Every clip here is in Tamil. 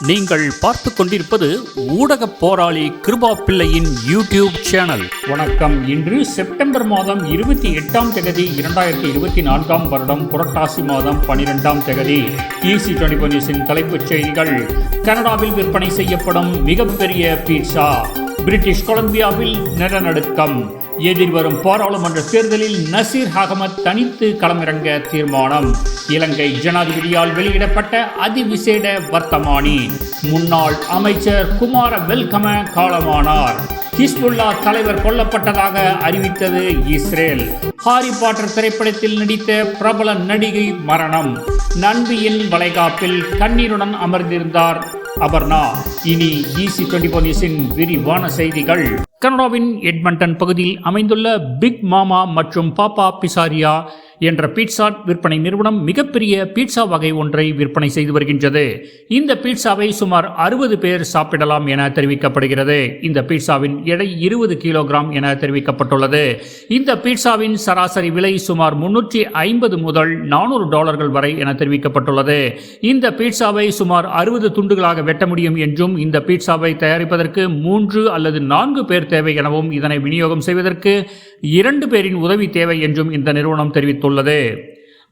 நீங்கள் பார்த்து கொண்டிருப்பது ஊடக போராளி கிருபா பிள்ளையின் யூடியூப் சேனல். வணக்கம். இன்று செப்டம்பர் மாதம் இருபத்தி எட்டாம் தேதி இரண்டாயிரத்தி இருபத்தி நான்காம் வருடம் புரட்டாசி மாதம் பனிரெண்டாம் தேதி. ஈசி டுவெண்டி நியூஸின் தலைப்புச் செய்திகள். கனடாவில் விற்பனை செய்யப்படும் மிகப்பெரிய பீட்சா. பிரிட்டிஷ் கொலம்பியாவில் நிலநடுக்கம். எதிர்வரும் பாராளுமன்ற தேர்தலில் நசீர் அகமத் தனித்து களமிறங்க தீர்மானம். இலங்கை ஜனாதிபதியால் வெளியிடப்பட்ட அதிவிசேட வர்த்தமானி. முன்னாள் அமைச்சர் குமார வெல்கம காலமானார். ஹிஸ்புல்லா தலைவர் கொல்லப்பட்டதாக அறிவித்தது இஸ்ரேல். ஹாரி பாட்டர் திரைப்படத்தில் நடித்த பிரபல நடிகை மரணம். நன்பியின் வளைகாப்பில் கண்ணீருடன் அமர்ந்திருந்தார் அபர்ணா. இனி ஈசி டுவெண்டி ஃபோர் நியூஸின் விரிவான செய்திகள். கனடாவின் எட்மண்டன் பகுதியில் அமைந்துள்ள பிக் மாமா மற்றும் பாப்பா பிசாரியா என்ற பீட்சா விற்பனை நிறுவனம் மிகப்பெரிய பீட்சா வகை ஒன்றை விற்பனை செய்து வருகின்றது. இந்த பீட்சாவை சுமார் அறுபது பேர் சாப்பிடலாம் என தெரிவிக்கப்படுகிறது. இந்த பீட்சாவின் எடை இருபது கிலோகிராம் என தெரிவிக்கப்பட்டுள்ளது. இந்த பீட்சாவின் சராசரி விலை சுமார் முன்னூற்றி ஐம்பது முதல் நானூறு டாலர்கள் வரை என தெரிவிக்கப்பட்டுள்ளது. இந்த பீட்சாவை சுமார் அறுபது துண்டுகளாக வெட்ட முடியும் என்றும் இந்த பீட்சாவை தயாரிப்பதற்கு மூன்று அல்லது நான்கு பேர் தேவை எனவும் இதனை விநியோகம் செய்வதற்கு இரண்டு பேரின் உதவி தேவை என்றும் இந்த நிறுவனம் தெரிவித்துள்ளது.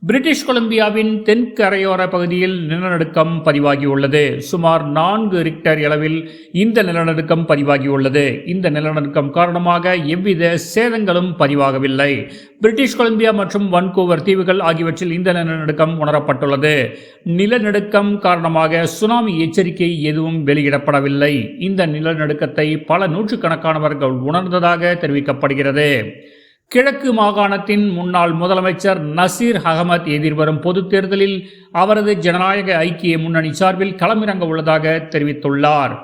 பிரிட்டிஷ் கொலம்பியாவின் தென்கரையோர பகுதியில் நிலநடுக்கம் பதிவாகியுள்ளது. சுமார் நான்கு ரிக்டர் அளவில் இந்த நிலநடுக்கம் பதிவாகியுள்ளது. இந்த நிலநடுக்கம் காரணமாக எவ்வித சேதங்களும் பதிவாகவில்லை. பிரிட்டிஷ் கொலம்பியா மற்றும் வன்கூவர் தீவுகள் ஆகியவற்றில் இந்த நிலநடுக்கம் உணரப்பட்டுள்ளது. நிலநடுக்கம் காரணமாக சுனாமி எச்சரிக்கை எதுவும் வெளியிடப்படவில்லை. இந்த நிலநடுக்கத்தை பல நூற்றுக்கணக்கானவர்கள் உணர்ந்ததாக தெரிவிக்கப்படுகிறது. கிழக்கு மாகாணத்தின் முன்னாள் முதலமைச்சர் நசீர் அகமத் எதிர்வரும் பொதுத் தேர்தலில் அவரது ஜனநாயக ஐக்கிய முன்னணி சார்பில் களமிறங்க உள்ளதாக தெரிவித்துள்ளார்.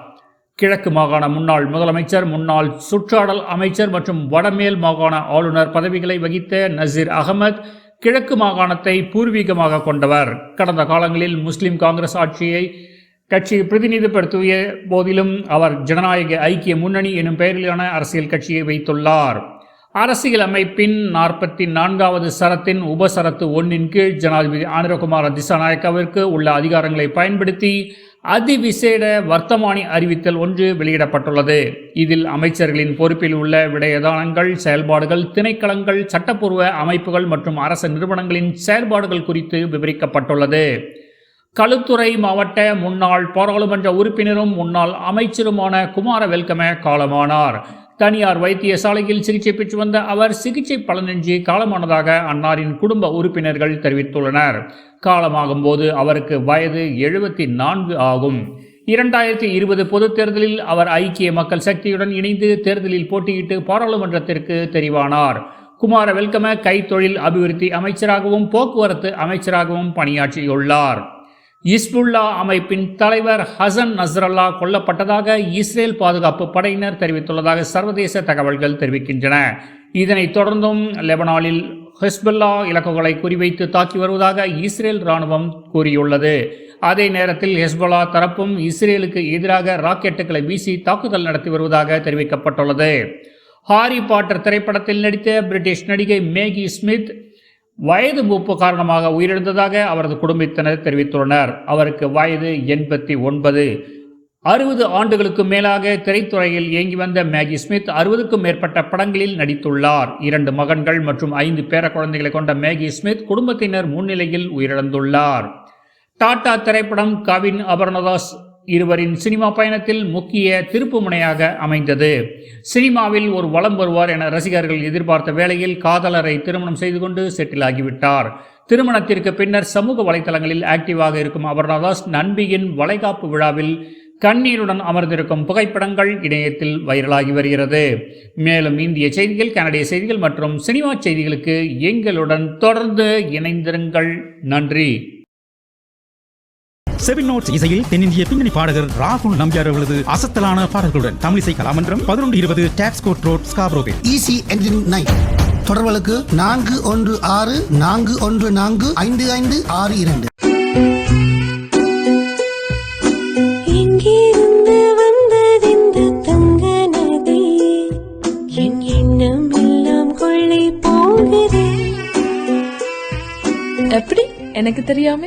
கிழக்கு மாகாண முன்னாள் முதலமைச்சர் முன்னாள் சுற்றாடல் அமைச்சர் மற்றும் வடமேல் மாகாண ஆளுநர் பதவிகளை வகித்த நசீர் அகமத் கிழக்கு மாகாணத்தை பூர்வீகமாக கொண்டவர். கடந்த காலங்களில் முஸ்லிம் காங்கிரஸ் ஆட்சியை கட்சி பிரதிநிதிப்படுத்திய போதிலும் அவர் ஜனநாயக ஐக்கிய முன்னணி எனும் பெயரிலான அரசியல் கட்சியை வைத்துள்ளார். அரசியல் அமைப்பின் நாற்பத்தி நான்காவது சரத்தின் உபசரத்து ஒன்றின் கீழ் ஜனாதிபதி ஆனிரகுமார திசாநாயக்காவிற்கு உள்ள அதிகாரங்களை பயன்படுத்தி அதிவிசேட வர்த்தமானி அறிவித்தல் ஒன்று வெளியிடப்பட்டுள்ளது. இதில் அமைச்சர்களின் பொறுப்பில் உள்ள விடயதானங்கள் செயல்பாடுகள் திணைக்களங்கள் சட்டப்பூர்வ அமைப்புகள் மற்றும் அரசு நிறுவனங்களின் செயல்பாடுகள் குறித்து விவரிக்கப்பட்டுள்ளது. களுத்துறை மாவட்ட முன்னாள் பாராளுமன்ற உறுப்பினரும் முன்னாள் அமைச்சருமான குமார வெல்கம காலமானார். தனியார் வைத்தியசாலையில் சிகிச்சை பெற்று வந்த அவர் சிகிச்சை பலனின்றி காலமானதாக அன்னாரின் குடும்ப உறுப்பினர்கள் தெரிவித்துள்ளனர். காலமாகும் போது அவருக்கு வயது எழுபத்தி நான்கு ஆகும். இரண்டாயிரத்தி இருபது பொதுத் தேர்தலில் அவர் ஐக்கிய மக்கள் சக்தியுடன் இணைந்து தேர்தலில் போட்டியிட்டு பாராளுமன்றத்திற்கு தெரிவானார். குமார வெல்கம கைத்தொழில் அபிவிருத்தி அமைச்சராகவும் போக்குவரத்து அமைச்சராகவும் பணியாற்றியுள்ளார். இஸ்புல்லா அமைப்பின் தலைவர் ஹசன் நஸ்ரல்லா கொல்லப்பட்டதாக இஸ்ரேல் பாதுகாப்பு படையினர் தெரிவித்துள்ளதாக சர்வதேச தகவல்கள் தெரிவிக்கின்றன. இதனைத் தொடர்ந்தும் லெபனானில் ஹெஸ்புல்லா இலக்குகளை குறிவைத்து தாக்கி வருவதாக இஸ்ரேல் ராணுவம் கூறியுள்ளது. அதே நேரத்தில் ஹெஸ்பல்லா தரப்பும் இஸ்ரேலுக்கு எதிராக ராக்கெட்டுகளை வீசி தாக்குதல் நடத்தி வருவதாக தெரிவிக்கப்பட்டுள்ளது. ஹாரி பாட்டர் திரைப்படத்தில் நடித்த பிரிட்டிஷ் நடிகை மேகி ஸ்மித் வயது மூப்பு காரணமாக உயிரிழந்ததாக அவரது குடும்பத்தினர் தெரிவித்துள்ளனர். அவருக்கு வயது எண்பத்தி ஒன்பது. அறுபது ஆண்டுகளுக்கு மேலாக திரைத்துறையில் இயங்கி வந்த மேகி ஸ்மித் அறுபதுக்கும் மேற்பட்ட படங்களில் நடித்துள்ளார். இரண்டு மகன்கள் மற்றும் ஐந்து பேர குழந்தைகளை கொண்ட மேகி ஸ்மித் குடும்பத்தினர் முன்னிலையில் உயிரிழந்துள்ளார். டாடா திரைப்படம் கவின் அபர்ணதாஸ் இருவரின் சினிமா பயணத்தில் முக்கிய திருப்பு முனையாக அமைந்தது. சினிமாவில் ஒரு வளம் வருவார் என ரசிகர்கள் எதிர்பார்த்த வேளையில் காதலரை திருமணம் செய்து கொண்டு செட்டில் ஆகிவிட்டார். திருமணத்திற்கு பின்னர் சமூக வலைதளங்களில் ஆக்டிவாக இருக்கும் அபர்ணதாஸ் நண்பியின் வளைகாப்பு விழாவில் கண்ணீருடன் அமர்ந்திருக்கும் புகைப்படங்கள் இணையத்தில் வைரலாகி வருகிறது. மேலும் இந்திய செய்திகள் கனடிய செய்திகள் மற்றும் சினிமா செய்திகளுக்கு எங்களுடன் தொடர்ந்து இணைந்திருங்கள். நன்றி. செவின் நோட்ஸ் இசையில் தென்னிந்திய பின்னணி பாடகர் ராகுல் நம்பியார் அவர்களது அசத்தலான பாடல்களுடன் தமிழிசை கலாமன்றம் பதினொன்று இருபது டாக்ஸ் கோட் ரோட் ஸ்காப்ரோவில் ஈசி என்ஜின் நைன் தொடர்புகளுக்கு நான்கு ஒன்று ஆறு நான்கு ஒன்று நான்கு ஐந்து ஐந்து ஆறு இரண்டு. எப்படி? எனக்கு தெரியாம.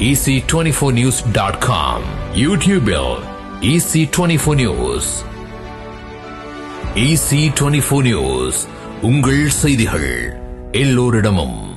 ec24news.com யூடியூபில் ec24 நியூஸ் ec24 நியூஸ் உங்கள் செய்திகள் எல்லோரிடமும்.